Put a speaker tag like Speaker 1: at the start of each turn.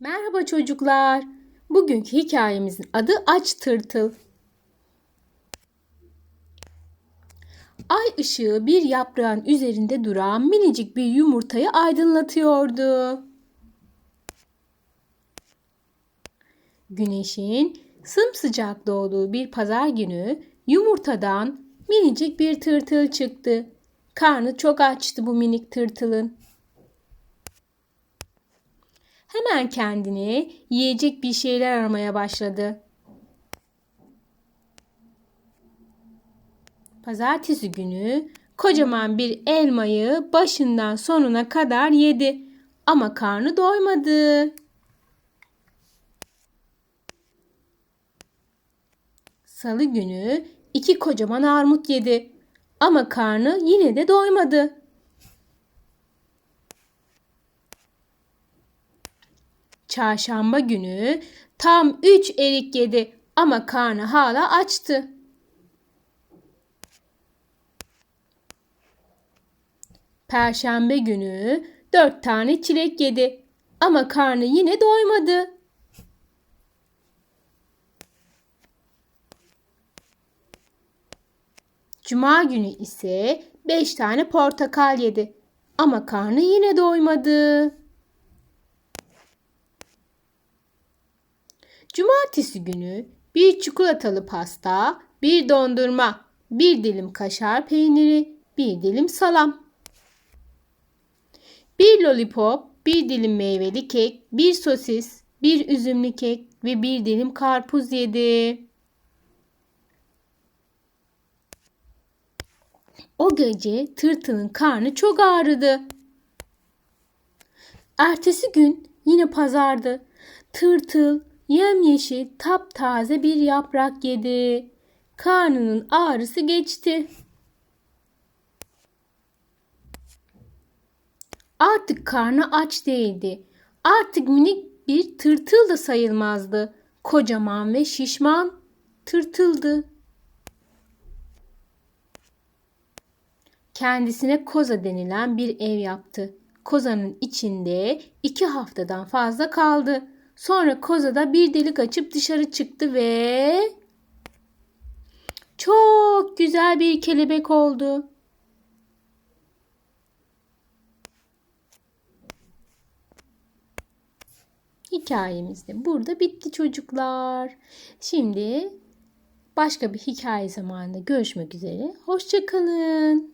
Speaker 1: Merhaba çocuklar. Bugünkü hikayemizin adı Aç Tırtıl. Ay ışığı bir yaprağın üzerinde duran minicik bir yumurtayı aydınlatıyordu. Güneşin sımsıcak doğduğu bir pazar günü yumurtadan minicik bir tırtıl çıktı. Karnı çok açtı bu minik tırtılın. Hemen kendine yiyecek bir şeyler aramaya başladı. Pazartesi günü kocaman bir elmayı başından sonuna kadar yedi ama karnı doymadı. Salı günü iki kocaman armut yedi ama karnı yine de doymadı. Çarşamba günü tam üç erik yedi ama karnı hala açtı. Perşembe günü dört tane çilek yedi ama karnı yine doymadı. Cuma günü ise beş tane portakal yedi ama karnı yine doymadı. Cumartesi günü bir çikolatalı pasta, bir dondurma, bir dilim kaşar peyniri, bir dilim salam. Bir lollipop, bir dilim meyveli kek, bir sosis, bir üzümlü kek ve bir dilim karpuz yedi. O gece tırtılın karnı çok ağrıdı. Ertesi gün yine pazardı. Tırtıl yemyeşil taptaze bir yaprak yedi. Karnının ağrısı geçti. Artık karnı aç değildi. Artık minik bir tırtıl da sayılmazdı. Kocaman ve şişman tırtıldı. Kendisine koza denilen bir ev yaptı. Kozanın içinde iki haftadan fazla kaldı. Sonra kozada bir delik açıp dışarı çıktı ve çok güzel bir kelebek oldu. Hikayemiz de burada bitti çocuklar. Şimdi başka bir hikaye zamanında görüşmek üzere. Hoşçakalın.